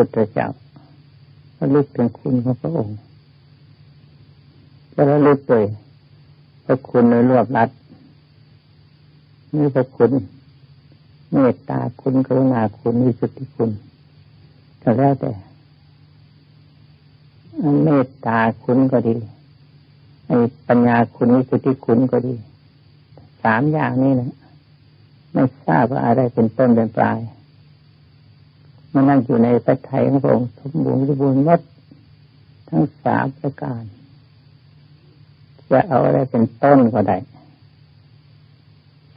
พุทธเจ้าระลึกถึงคุณของพระองค์จะระลึกโดยพระคุณในรวบรัดนี่พระคุณเมตตาคุณกรุณาคุณวิสุทธิคุณก็แล้วแต่เมตตาคุณก็ดีไอ้ปัญญาคุณวิสุทธิคุณก็ดีสามอย่างนี้นะไม่ทราบว่าอะไรเป็นต้นเป็นปลาย มันนั่งอยู่ในพระไทยของพระองค์สมบูรณ์สมบูรณ์มดทั้งสามประการ จะเอาอะไรเป็นต้นก็ได้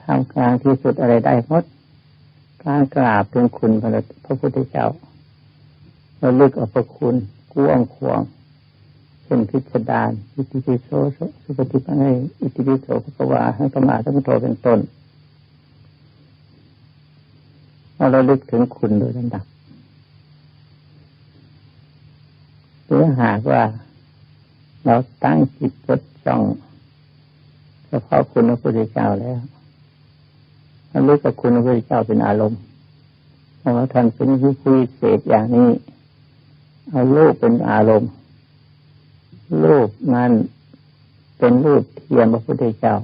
ทำกลางที่สุดอะไรได้หมดการกราบถึงคุณพระพุทธเจ้าเราลึกอาพระคุณกว้างขวางเช่นพิจารอิติปิโสสุปฏิปังไงอิติปิโสภควาให้กมาทั้งโทเป็นต้นเราลึกถึงคุณโดยลำดับ หรือหากว่า เราตั้งจิตจดจ้องเฉพาะคุณพระพุทธเจ้าแล้วระลึกกับคุณพระพุทธเจ้าเป็นอารมณ์เพราะว่าท่านเป็นวิพิเศษอย่างนี้ เอาลูกเป็นอารมณ์รูปนั้นเป็นรูปเทียมพระพุทธเจ้า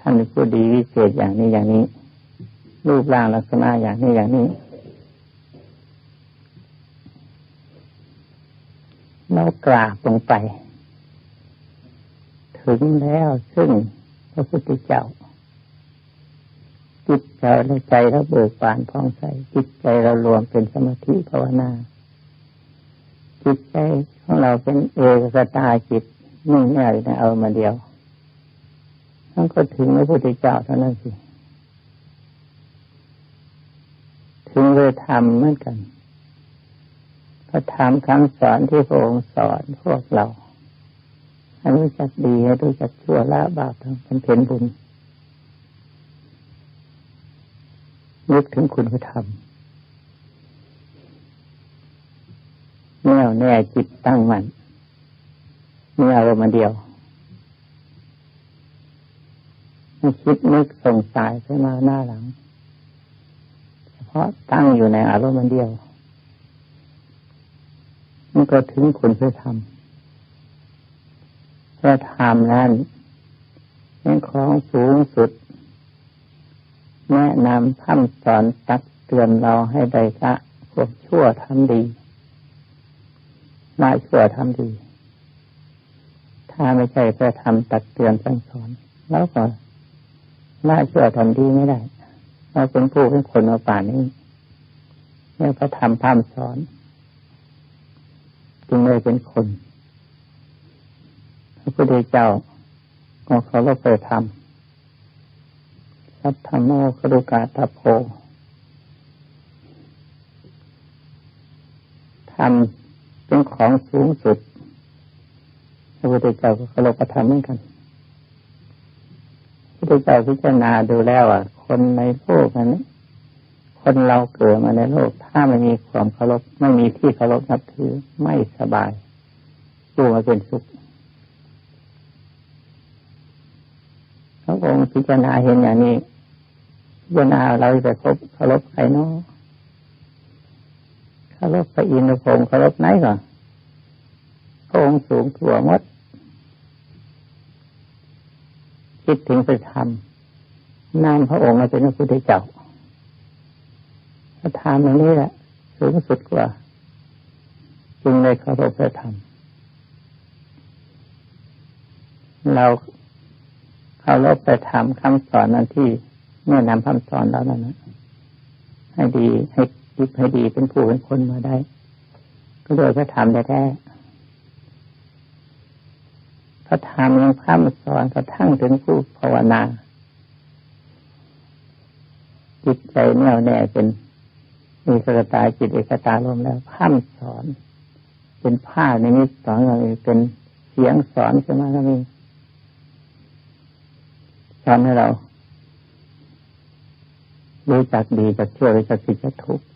ท่านเป็นผู้ดีวิเศษอย่างนี้อย่างนี้ รูปร่างลักษณะอย่างนี้อย่างนี้ เรากราบลงไป ถึงแล้วซึ่งพระพุทธเจ้า จิตใจและใจเราเบิกบานพองใสจิตใจเรารวมเป็นสมาธิภาวนา จิตใจของเราเป็นเอกสตาจิตนิ่งแน่เลยเอามาเดียวทั้งก็ถึงพระพุทธเจ้าเท่านั้นสิถึงเลยทำเหมือนกัน พระธรรมคำสอนที่พระองค์สอนพวกเราให้รู้จักดีให้รู้จักชั่วละบาปทำเป็นเพนบุญนึกถึงคุณพระธรรมแน่วแน่จิตตั้งมันมีอารมณ์เดียวไม่คิดนึกส่งสายขึ้นมาหน้าหลัง เฉพาะตั้งอยู่ในอารมณ์เดียว มันก็ถึงคุณพระธรรมพระธรรมนั้นเป็นของสูงสุด แนะนำท่ำสอนตักเตือนเราให้ได้ละพวกชั่วทำดีละชั่วทำดี ถ้าไม่ใช่พระธรรมตักเตือนสั่งสอน แล้วก็ละชั่วทำดีไม่ได้เราเป็นผู้เป็นคนมาป่านนี้เมื่อพระธรรมพร่ำสอน จึงได้เป็นคนพระพุทธเจ้าก็เขาเราไปทำสัทธโมครุกาตาโพทำเป็นของสูงสุดพระพุทธเจ้าก็เขาเราประทำเหมือนกันพระพุทธเจ้าพิจารณาดูแล้วอะ คนในโลกนี้ คนเราเกิดมาในโลก ถ้าไม่มีความเคารพไม่มีที่เคารพนับถือไม่สบายอยู่มาเป็นสุขพระองค์พิจารณาเห็นอย่างนี้พิจารณาเราจะครบเคารพใครเนาะเคารพพระอินทร์พระองค์เคารพไหนก่อนพระองค์สูงถั่วมด คิดถึงไปทำนามพระองค์มาเป็นพระพุทธเจ้า ธรรมอันนี้แหละสูงสุดกว่า จึงเลยเคารพพระธรรม เราเคารพพระธรรมคำสอนนั้นที่เมื่อนำคำสอนแล้วนั้นให้ดีให้คิดให้ดีเป็นผู้เป็นคนมาได้ ก็โดยพระธรรมแท้พระธรรมยังพร่ำสอนกระทั่งถึงผู้ภาวนาจิตใจแน่วแน่เป็น มีสกตาจิตเอกตารวมแล้วพ้ำสอน เป็นผ้าในนิสสอนเราเป็นเสียงสอนขึ้นมาแล้วมีสอนให้เรารู้จักดีจากชั่วรู้จักผิดจากทุกข์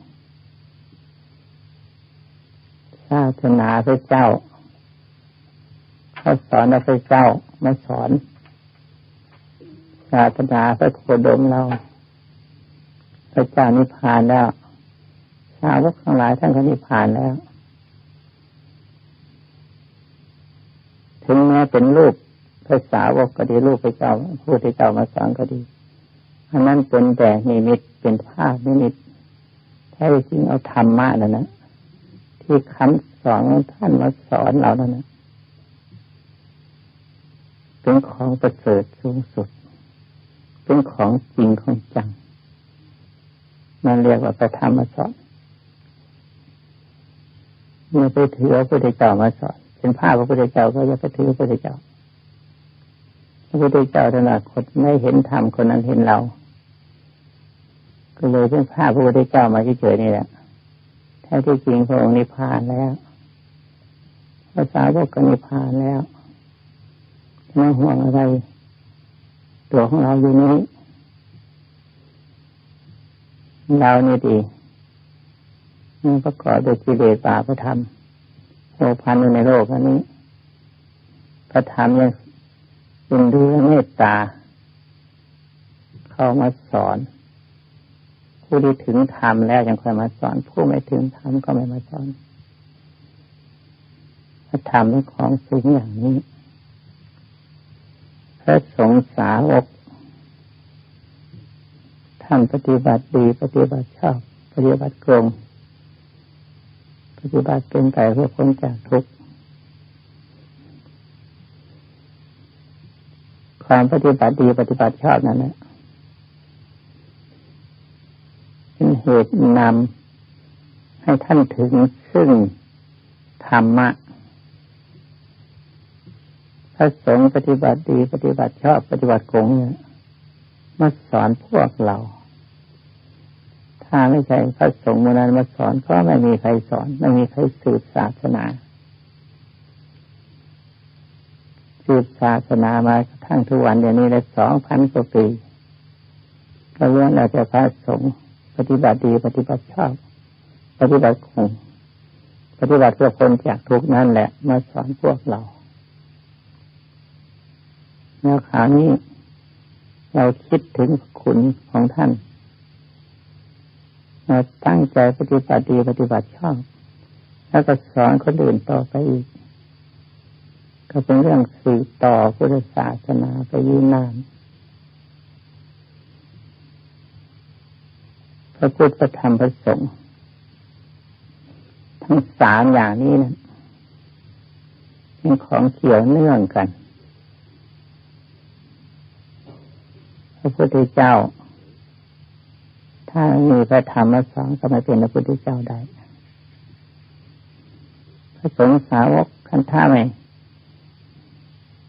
ศาสนาพระเจ้าเขาสอนพระเจ้ามาสอนศาสนาพระโคดมเราพระเจ้านิพพานแล้ว สาวกทั้งหลายท่านก็นิพพานแล้ว ถึงแม้เป็นรูปพระสาวกก็ดีรูปพระเจ้าผู้ที่เจ้ามาสอนก็ดีอันนั้นเป็นแต่นิมิตเป็นภาพนิมิตแท้จริงเอาธรรมะนั่นนะที่คำสอนท่านมาสอนเรานั่นนะเป็นของประเสริฐสูงสุด เป็นของจริงของจัง มันเรียกว่าประธรรมมาสอน เมื่อไปถือพระพุทธเจ้ามาสอนเป็นภาพพระพุทธเจ้าก็จะไปถือพระพุทธเจ้าพระพุทธเจ้าถนัดคนไม่เห็นธรรมคนนั้นเห็นเรา ก็เลยเป็นภาพพระพุทธเจ้ามาเฉยๆนี่แหละแท้ที่จริงพระองค์นิพพานแล้วภาษาวกก็นิพพานแล้วไม่ห่วงอะไร ตัวของเราอยู่นี้เรานี่ดี มันประกอบด้วยกิเลสบาปธรรมโอพันอยู่ในโลกอันนี้พระธรรมยังเป็นดูเมตตา เข้ามาสอน ผู้ที่ถึงธรรมแล้วยังค่อยมาสอน ผู้ไม่ถึงธรรมก็ไม่มาสอนพระธรรมเป็นของสูงอย่างนี้พระสงฆ์สาวกทำปฏิบัติดีปฏิบัติชอบ ปฏิบัติกลง ปฏิบัติเป็นไปเพื่อพ้นจากทุกข์ความปฏิบัติดีปฏิบัติชอบนั่นแหละเป็นเหตุนำให้ท่านถึงซึ่งธรรมะพระสงฆ์ปฏิบัติดี ปฏิบัติชอบปฏิบัติกงเนี่ยมาสอนพวกเรา ถ้าไม่ใช่พระสงฆ์มนั้นมาสอนก็ไม่มีใครสอน ไม่มีใครสืบศาสนา สืบศาสนามาทั้งทุกวันเดี๋ยวนี้ได้สองพันกว่าปีก็เรื่องเราจะพระสงฆ์ปฏิบัติดีปฏิบัติชอบ ปฏิบัติคงปฏิบัติเพื่อคนจากทุกนั่นแหละ มาสอนพวกเราแนวขานี้เราคิดถึงคุณของท่าน ตั้งใจปฏิบัติดีปฏิบัติชอบ แล้วก็สอนคนอื่นต่อไปอีก ก็เป็นเรื่องสืบต่อพุทธศาสนาไปยืนนานพระพุทธธรรมพระสงฆ์ทั้งสามอย่างนี้นะเป็นของเกี่ยวเนื่องกัน พระพุทธเจ้า ถ้ามีพระธรรมมาสอนก็ไม่เป็นพระพุทธเจ้าได้พระสงฆ์สาวกคันท่าไหม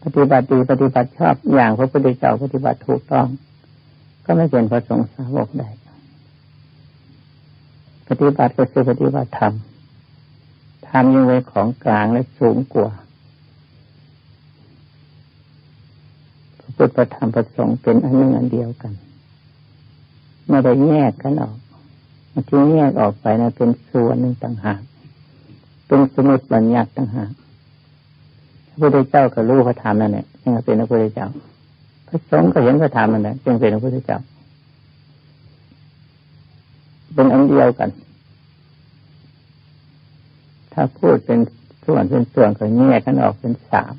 ปฏิบัติดีปฏิบัติชอบอย่างพระพุทธเจ้าปฏิบัติถูกต้อง ก็ไม่เป็นพระสงฆ์สาวกได้ปฏิบัติก็คือปฏิบัติธรรมทำยังไงของกลางและสูงกว่าพระพุทธธรรมประสงค์เป็นอันหนึ่งอันเดียวกัน ไม่ได้แยกกันออกที่แยกออกไปนะเป็นส่วนหนึ่งต่างหากเป็นสมุดบัญญัติต่างหากพระพุทธเจ้าก็รู้พระธรรมนั่นแหละยังเป็นพระพุทธเจ้าพระสงฆ์ก็เห็นพระธรรมนั่นแหละจึงเป็นพระพุทธเจ้าเป็นอันเดียวกัน ถ้าพูดเป็นส่วนเป็นส่วนก็แยกกันออกเป็นสาม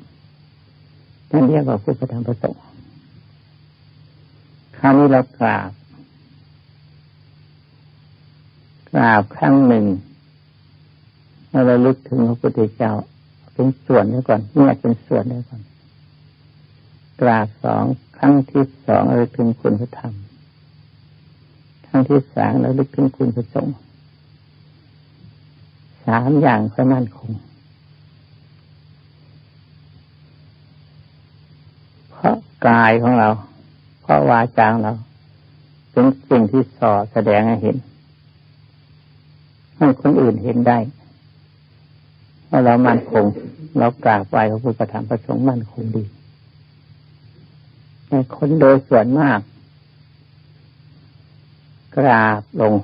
นั่นเรียกว่าพุทธธรรมประสงค์คราวนี้เรากราบ กราบครั้งหนึ่งเราลึกถึงพระพุทธเจ้า เป็นส่วนนี้ก่อนเนี่ยเป็นส่วนนี้ก่อน กราบสองครั้งที่สองเราลึกถึงคุณพระธรรมครั้งที่สามเราลึกถึงคุณพระสงฆ์สามอย่างค่อยมั่นคงเพราะกายของเรา เพราะวาจางเรา เป็นสิ่งที่สอแสดงให้เห็น ให้คนอื่นเห็นได้ว่าเรามั่นคง เรากราบไหว้พระพุทธธรรมประสงค์มั่นคงดี แต่คนโดยส่วนมาก กราบลง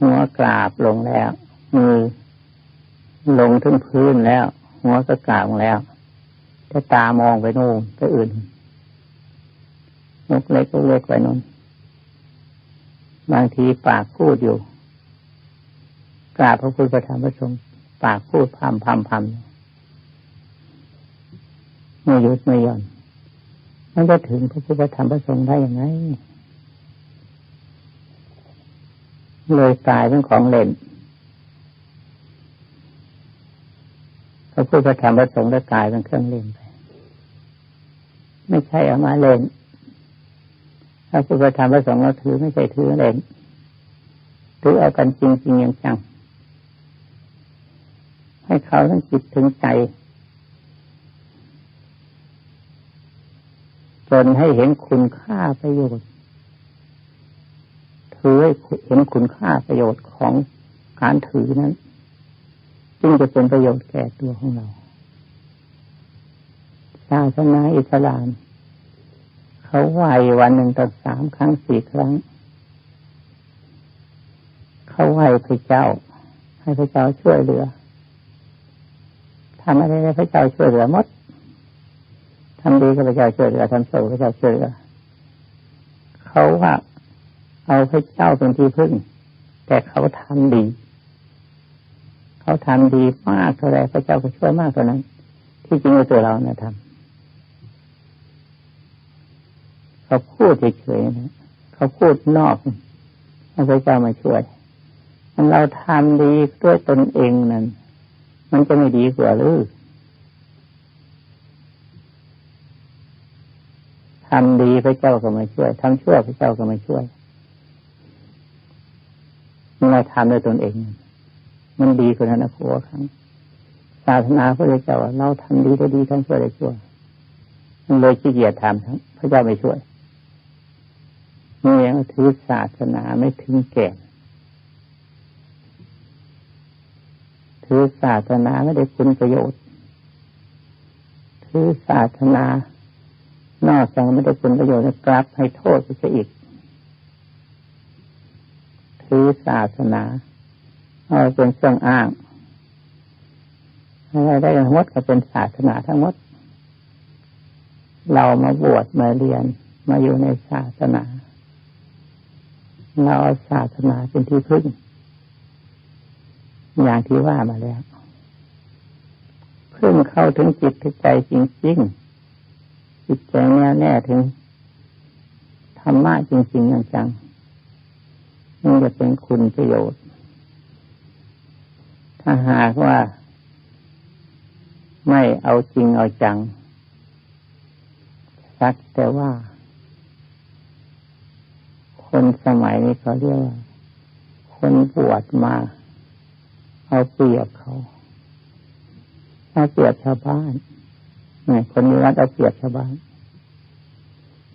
หัวกราบลงแล้วมือลงถึงพื้นแล้ว หัวก็กราบลงแล้วแต่ตามองไปโน่นไปอื่นมุกเล็กก็เล็กไว้นนบางทีปากพูดอยู่ กราบพระพุทธธรรมพระสงฆ์ปากพูดพามพามพามไม่หยุดไม่หย่อนมันจะถึงพระพุทธธรรมพระสงฆ์ได้อยังไงเลยกลายเป็นของเล่นพระพุทธธรรมพระสงฆ์ได้กลายเป็นเครื่องเล่นไป ไม่ใช่เอามาเล่นพระพุทธธรรมพระสงฆ์เราถือไม่ใช่ถือเล่นถือเอากันจริงจริงอย่างจัง ให้เขาทั้งจิตถึงใจ จนให้เห็นคุณค่าประโยชน์ถือให้เห็นคุณค่าประโยชน์ของการถือนั้นจึงจะเป็นประโยชน์แก่ตัวของเราศาสนาอิสลาม เขาไหววันหนึ่งต่อสามครั้งสี่ครั้ง เขาไหวพระเจ้า ให้พระเจ้าช่วยเหลือำอะไรพระเจ้าช่วยเหลือมดทำดีก็พระเจ้าช่วยเหลือทำโสพระเจ้าช่วยเหลือเขาว่าเอาพระเจ้าเป็นที่พึ่ง แต่เขาทำดี เขาทำดีมากเท่าไรพระเจ้าก็ช่วยมากเท่านั้น ที่จริงตัวเราเนี่ยทำเขาพูดเฉยๆนะเขาพูดนอกพระเจ้ามาช่วยเราทำดีด้วยตนเองนั้น มันจะไม่ดีกว่าหรือทำดีพระเจ้าก็มาช่วยทำชั่วพระเจ้าก็มาช่วยเราทำด้วยตนเอง มันดีกว่านั้นนะผัวครั้งศาสนาพระเจ้าเราทำดีได้ดีทำชั่วได้ชั่วมันเลยขี้เกียจทำทั้งพระเจ้าไม่ช่วยนี่ยังถือศาสนาไม่ถึงแก่ ถือศาสนาไม่ได้คุณประโยชน์ ถือศาสนานอกจากไม่ได้คุณประโยชน์กลับให้โทษไปซะอีก ถือศาสนาเอาเป็นเครื่องอ้างอะไรได้ทั้งหมดก็เป็นศาสนาทั้งหมด เรามาบวชมาเรียนมาอยู่ในศาสนา เราเอาศาสนาเป็นที่พึ่ง อย่างที่ว่ามาแล้วเพิ่งเข้าถึงจิตถึงใจจริงๆจิตใจแน่แน่ถึงธรรมะจริงๆอย่างจังนี่จะเป็นคุณประโยชน์ ถ้าหากว่า ไม่เอาจริงเอาจังสักแต่ว่า คนสมัยนี้เขาเรียกว่าคนปวดมา เอาเปรียบเขาเอาเปรียบชาวบ้านเนี่ยคนนี้วัดเอาเปรียบชาวบ้าน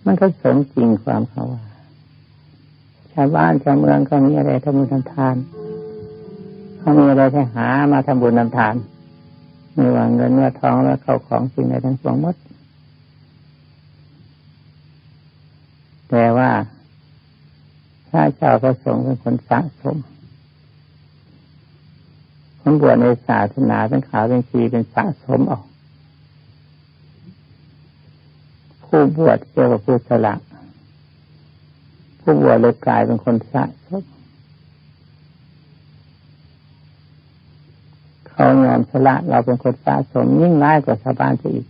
มันก็สมจริงความเขาว่า ชาวบ้านชาวเมืองเขามีอะไรทำบุญทำทานเขามีอะไรให้หามาทำบุญทำทานไม่ว่าเงินว่าทองแล้วเข้าของสิ่งใดทั้งปวงหมด แต่ว่าพระเจ้าประสงค์เป็นคนสะสม คนบวชในศาสนาเป็นขาวเป็นชีเป็นสะสมออก ผู้บวชเกี่ยวกับผู้สละ ผู้บวชเลยกลายเป็นคนสะสมเขายอมสละเราเป็นคนสะสมยิ่งร้ายกว่าชาวบ้านจะอีก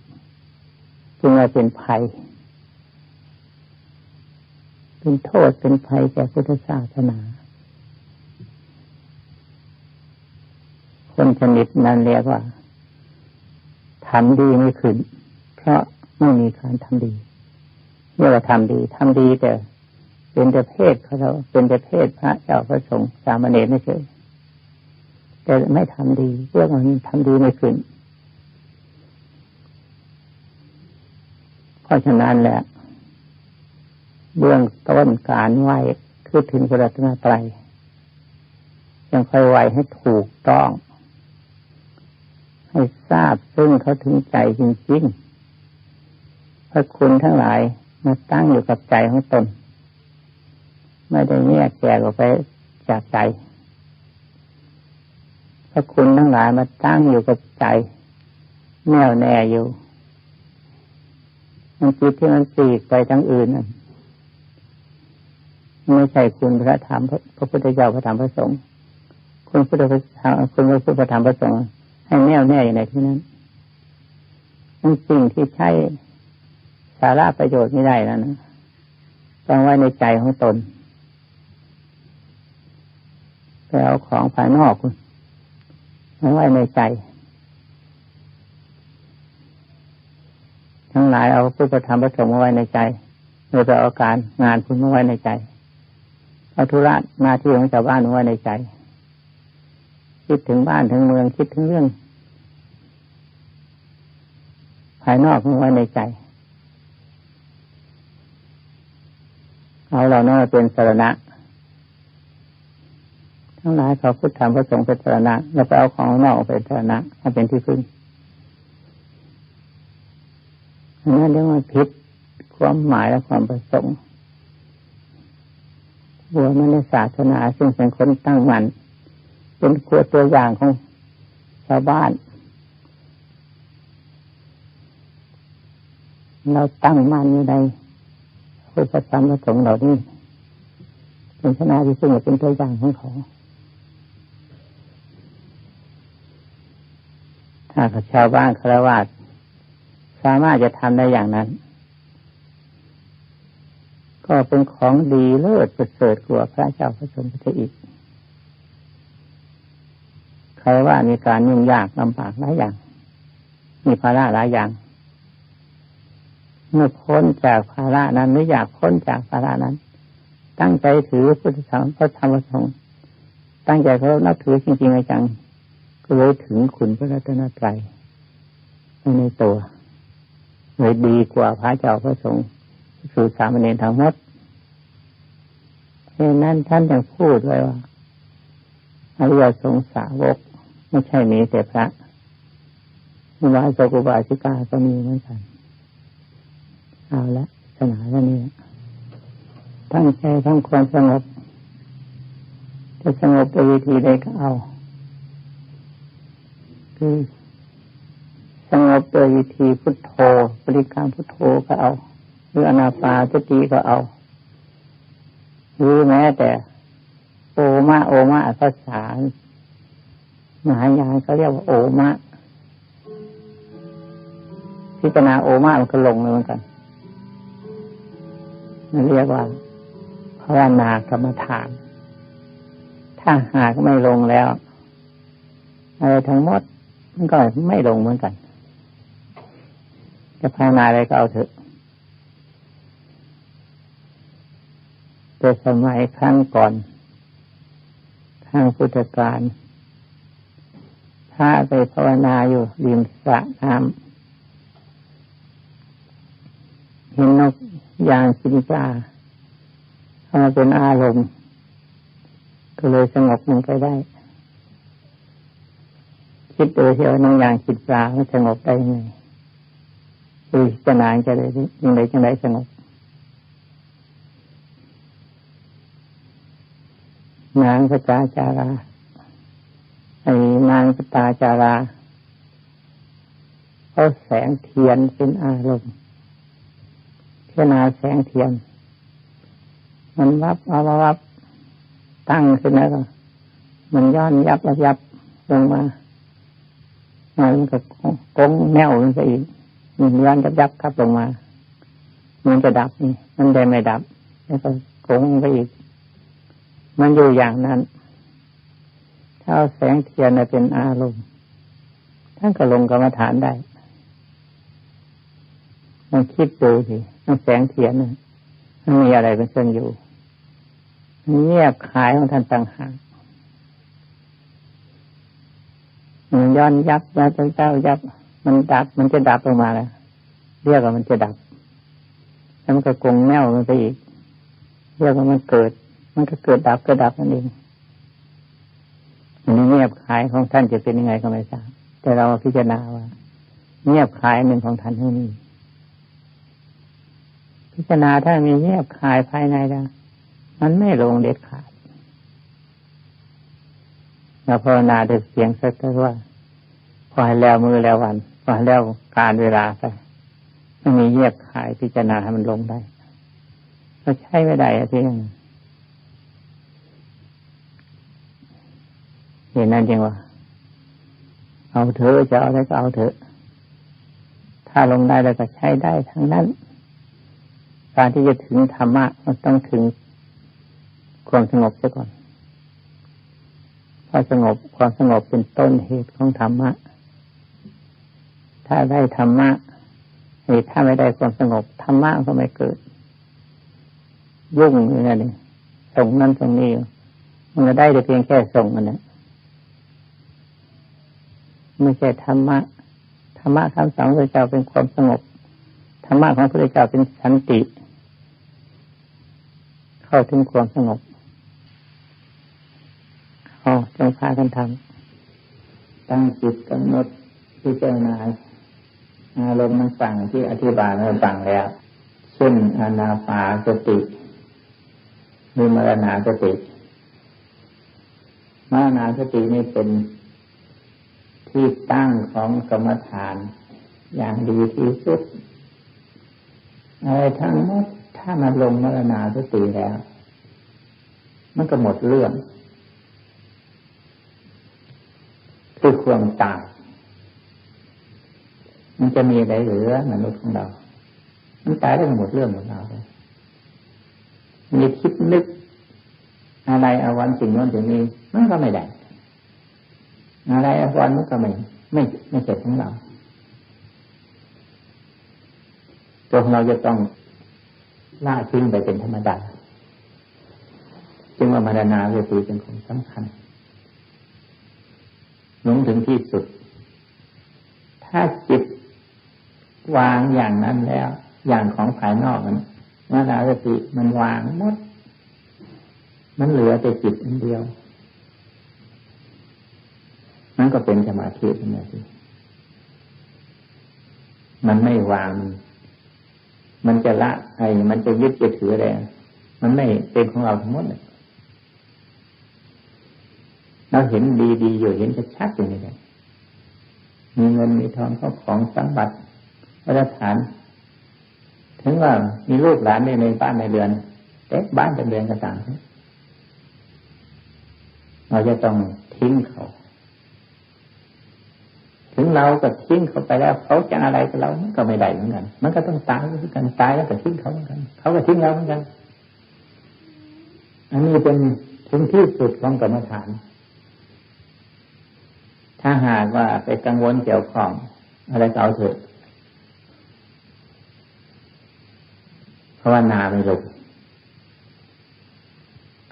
จึงเราเป็นภัย เป็นโทษเป็นภัยแก่พุทธศาสนา คนชนิดนั้นเรียกว่าทำดีไม่ขึ้น เพราะไม่มีการทำดีเมื่อเราทำดีทำดีแต่เป็นแต่เพศเขาเราเป็นแต่เพศพระเจ้าพระสงฆ์สามเณรไม่ใช่แต่ไม่ทำดีเรื่องมันทำดีไม่ขึ้นเพราะฉะนั้นแหละเบื้องต้นการไหวคือถึงพระรัตนตรัยยังค่อยไหวให้ถูกต้อง ให้ทราบซึ่งเขาถึงใจจริงๆพระคุณทั้งหลายมาตั้งอยู่กับใจของตน ไม่ได้แยกแยกออกไปจากใจ พระคุณทั้งหลายมาตั้งอยู่กับใจ แน่วแน่อยู่มันจิตที่มันปีกไปทั้งอื่นไม่ใช่คุณพระธรรมพระพุทธเจ้าพระธรรมพระสงฆ์คุณพุทธพระธรรมคุณพระพุทธธรรมพระสงฆ์ ให้แน่วแน่อยู่ในที่นั้นมันสิ่งที่ใช้สาระประโยชน์ไม่ได้แล้วนะต้องไว้ในใจของตนไปเอาของภายนอกคุณมาไว้ในใจ ทั้งหลายเอาพุทธธรรมประสงค์มาไว้ในใจโดยไปเอาการงานคุณมาไว้ในใจเอาธุระหน้าที่ของชาวบ้านมาไว้ในใจ คิดถึงบ้านถึงเมืองคิดถึงเรื่อง ภายนอกมาไว้ในใจ เอาเรานั่นเป็นสารณะทั้งหลายเขาพุทธธรรมพระสงฆ์เป็นสารณะแล้วไปเอาของนอกเป็นสารณะมาเป็นที่พึ่งนั่นเรียกว่าพิษความหมายและความประสงค์บัวมันในศาสนาซึ่งเป็นคนตั้งมัน เป็นครัวตัวอย่างของชาวบ้าน เราตั้งมั่นอยู่ในพุทธธรรมประสงค์เหล่านี้เป็นชนะที่ซึ่งเป็นตัวอย่างของเขาถ้าชาวบ้านคารวะสามารถจะทำได้อย่างนั้น ก็เป็นของดีเลิศประเสริฐกว่าพระเจ้าพระสมเด็จอีก รว่ามีการยุ่งยากลำบากหลายอย่าง มีภาระหลายอย่าง เมื่อพ้นจากภาระนั้นหรืออยากพ้นจากภาระนั้น ตั้งใจถือพุทธธรรมพระธรรมสงฆ์ตั้งใจเขานับถือจริงๆจังก็เลยถึงคุณพระรัตนตรัยในตัวเลยดีกว่าพระเจ้าพระสงฆ์สู่สามเณรทั้งหมดเพราะนั้นท่านยังพูดไว้ว่าอริยสงสาวก ไม่ใช่มีแต่พระมีวาสกุบาสิกาก็มีเหมือนกัน เอาละสนาแล้วนี่ตั้งใจทำความสงบจะสงบโดยวิธีใดก็เอา คือสงบโดยวิธีพุทโธบริกรรมพุทโธก็เอา หรืออนาปาสติก็เอา หรือแม้แต่ โอมาโอมาภาษา มหายานเขาเรียกว่าโอมาพิจารณาโอมามันก็ลงเลยเหมือนกันมันเรียกว่าภาวนากรรมฐาน ถ้าหากไม่ลงแล้วอะไรทั้งหมดมันก็ไม่ลงเหมือนกัน จะภาวนาอะไรก็เอาเถอะแต่สมัยครั้งก่อนข้างพุทธกา รถ้าไปภาวนาอยู่ริมสระน้ำเห็นนกยางสินจาเข้ามาเป็นอารมณ์ ก็เลยสงบลงไปได้ คิดโดยที่ว่านกยางสินจาไม่สงบได้ยังไงคือจะนานจะได้ยังไงจังไดสงบนางพระจาจารา นางพระตาจาราเขาแสงเทียนเป็นอารมณ์เทียนาแสงเทียน มันวับเอาวับตั้งขึ้นแล้วก็มันย้อนยับยับยับลงมามันก็กงแนวลงไปอีกมันย้อนยับยับครับลงมา มันจะดับนี่มันได้ไม่ดับ แล้วก็โกงไปอีก มันอยู่อย่างนั้น เอาแสงเทียนเป็นอารมณ์ท่านก็ลงกรรมฐานได้มันคิดดูสิมันแสงเทียนนะมันมีอะไรเป็นเครื่องอยู่เงียบขายของท่านต่างหากมันย้อนยับแล้วเจ้ายับ มันดับ มันจะดับลงมาแล้วเรียกว่ามันจะดับ แล้วมันก็กงแนวมันไปอีก เรียกว่ามันเกิด มันก็เกิดดับก็ดับนั่นเอง เงียบขายของท่านจะเป็นยังไงก็ไม่ทราบแต่เราพิจารณาว่า เงียบขายหนึ่งของท่านเท่านี้พิจารณาถ้ามีเงียบขายภายในแล้วมันไม่ลงเด็ดขาดเราภาวนาแต่เสียงสักแต่ว่าพอให้แล้วมือแล้ววันพอให้แล้วการเวลาไปไม่มีเยียบขายพิจารณาให้มันลงได้ ก็ใช้ไม่ได้อะที่ เห็นนั่นยังว่า เอาเถอะจะเอาอะไรก็เอาเถอะ ถ้าลงได้แล้วก็ใช้ได้ทั้งนั้น การที่จะถึงธรรมะมันต้องถึงความสงบเสียก่อนพอสงบความสงบเป็นต้นเหตุของธรรมะ ถ้าได้ธรรมะหรือถ้าไม่ได้ความสงบธรรมะก็ไม่เกิด ยุ่งอย่างนี้ส่งนั่นส่งนี้มันก็ได้แต่เพียงแค่ส่งมันนะ ไม่ใช่ธรรมะ ธรรมะคำสอนพระเจ้าเป็นความสงบ ธรรมะของพระเจ้าเป็นสันติ เข้าถึงความสงบอ๋อจงพากันทำตั้งจิตกำหนดพิจารณาอารมณ์มันสั่งที่อธิบายมาสั่งแล้วเช่นอานาปาสติมีมรณาสติมรณาสตินี่เป็น ที่ตั้งของกรรมฐานอย่างดีที่สุดอะไรทั้งหมดถ้ามันลงมรณาสติแล้ว มันก็หมดเรื่อง คือความตาย มันจะมีอะไรเหลือมนุษย์ของเรา มันตายได้หมดเรื่องหมดราเลยมีคิดนึกอะไรอาวันสิ่งนั้นสิ่งนี้มันก็ไม่ได้ อะไรอาวันมันก็ไม่ไม่ไม่เสร็จของเราตัวเราจะต้องล่าทิ้งไปเป็นธรรมดาจึงว่ามรณาเวทีเป็นของสำคัญลงถึงที่สุด ถ้าจิตวางอย่างนั้นแล้ว อย่างของภายนอกนั้นมรณาสติมันวางหมด มันเหลือแต่จิตอันเดียว นั่นก็เป็นสมาธิเป็นไงสิมันไม่วาง มันจะละไอ้มันจะยึดจะถืออะไรมันไม่เป็นของเราทั้งหมดเลยเราเห็นดีๆอยู่เห็นชัดๆอยู่นี่แหละมีเงินมีทองเข้าของสมบัติมาตรฐาน ถึงว่ามีลูกหลานในในบ้านในเรือนแต่บ้านเป็นเรือนกระต่างเราจะต้องทิ้งเขา ถึงเราก็ทิ้งเขาไปแล้วเขาจะอะไรกับเราก็ไม่ได้เหมือนกัน มันก็ต้องตายเหมือนกันตายแล้วก็ทิ้งเขาเหมือนกัน เขาก็ทิ้งเราเหมือนกัน อันนี้เป็นถึงที่สุดของกรรมฐาน ถ้าหากว่าไปกังวลเกี่ยวข้องอะไรก็เอาเถอะภาวนาไม่ลง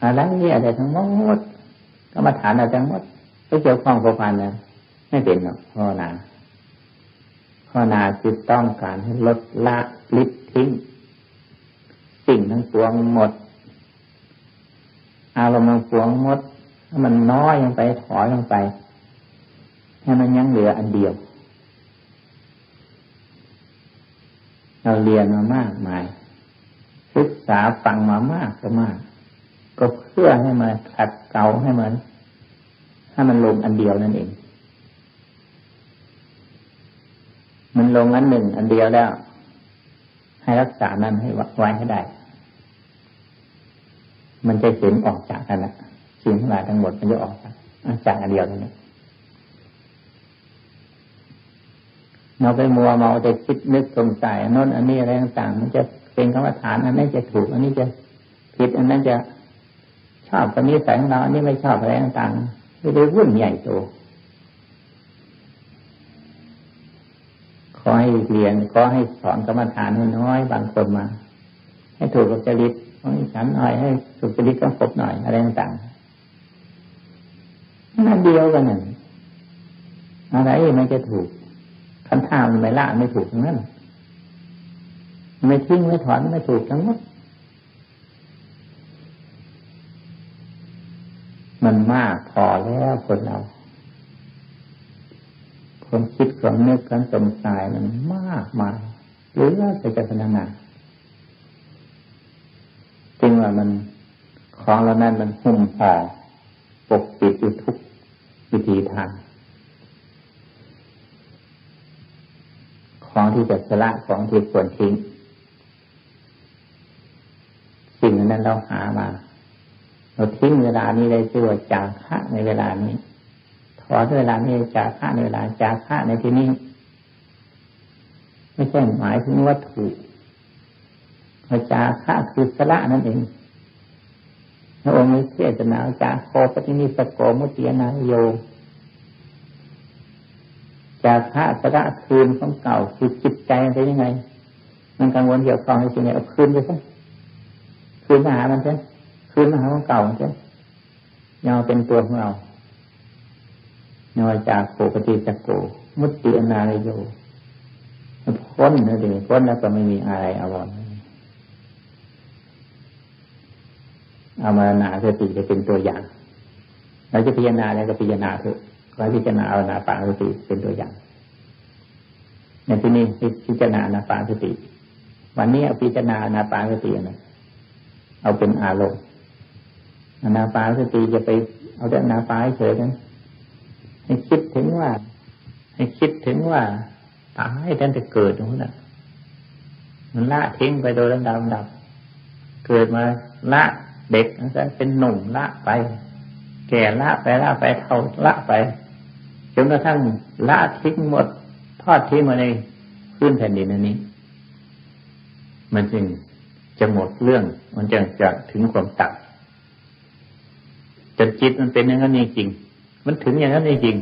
อะไรอะไรทั้งหมดก็มาฐานอะไรทั้งหมดก็เกี่ยวข้องกับพันน ไม่เป็นหรอกภาวนาภาวนาจิตต้องการให้ลดละลิบทิ้ง สิ่งทั้งปวงหมด อารมณ์ทั้งปวงหมดถ้ามันน้อยลงไปถอยลงไปให้มันยังเหลืออันเดียว เราเรียนมามากมาย ศึกษาฟังมามากก็มาก ก็เพื่อให้มันขัดเกลาให้มันให้มันลงอันเดียวนั่นเอง มันลงอันหนึ่งอันเดียวแล้ว ให้รักษานั้นให้ไว้ให้ได้ มันจะเห็นออกจากกันละสิ่งทั้งหลายทั้งหมดมันจะออกจากจากอันเดียวนี่เราไปมัวเมาแต่คิดนึกสงสัยโน้นอันนี้อะไรต่างๆมันจะเป็นกรรมฐานอันนี้จะถูก อันนี้จะผิดอันนั้นจะชอบอันนี้แสงเราอันนี้ไม่ชอบอะไรต่างๆไม่ได้วุ่นใหญ่โต ขอให้เรียนขอให้สอนกรรมฐานน้อยบางคนมา ให้ถูกกับจริตของฉันหน่อยให้ถูกจริตกับผมหน่อยอะไรต่างๆนั่นเดียวกันนั่นอะไรมันจะถูกคันท่ามันไม่ละไม่ถูกทั้งนั้นไม่ทิ้งไม่ถอนไม่ถูกทั้งหมดมันมากพอแล้วคนเรา ความคิดความนึกความสงสัยมันมากมายหรือว่าจะพัฒนาจริงว่ามันของเรานั้นมันหุ้มห่อปกปิดอยู่ทุกวิธีทางของที่จะสละของที่ควรทิ้งสิ่งนั้นเราหามา เราทิ้งเวลานี้ได้ชื่อว่าจาคะในเวลานี้ ขอด้วยเวลานี้จาค่าในเวลาจาค่าในที่นี้ ไม่ใช่หมายถึงวัตถุพระจาค่าคือสละนั่นเองพระองค์มีเทศนาจาโคปฏินิสโกมุติยนาโยจาค่าสละคืนของเก่าคือจิตใจเป็นยังไง มันกังวลเกี่ยวกับในสิ่งนี้เอาคืนไปซะคืนมาหามันซะคืนมาหาของเก่ามันซะยอเป็นตัวของเรา นวจากโกปฏิสโก มุตติอนาลโยพ้นนะดิพ้นแล้วก็ไม่มีอะไรอาวรณ์เอามานาสติจะเป็นตัวอย่าง เราจะพิจารณาอะไรก็พิจารณาเถอะเราพิจารณาเอานาปาสติเป็นตัวอย่างในที่นี้พิจารณานาปาสติ วันนี้เอาพิจารณานาปาสตินะเอาเป็นอารมณ์นาปาสติจะไปเอาแต่นาปาเฉยนั้น ให้คิดถึงว่า ให้คิดถึงว่าตายตั้งแต่เกิดตรงนั้นมันละทิ้งไปโดยลำดับลำดับ เกิดมาละเด็กนั้นเป็นหนุ่มละไป แก่ละไปละไปเท่าละไปจนกระทั่งละทิ้งหมด ทอดทิ้งมาในพื้นแผ่นดินอันนี้ มันจึงจะหมดเรื่อง มันจะจะถึงความตัดจนจิตมันเป็นอย่างนั้นจริง มันถึงอย่างนั้นจริง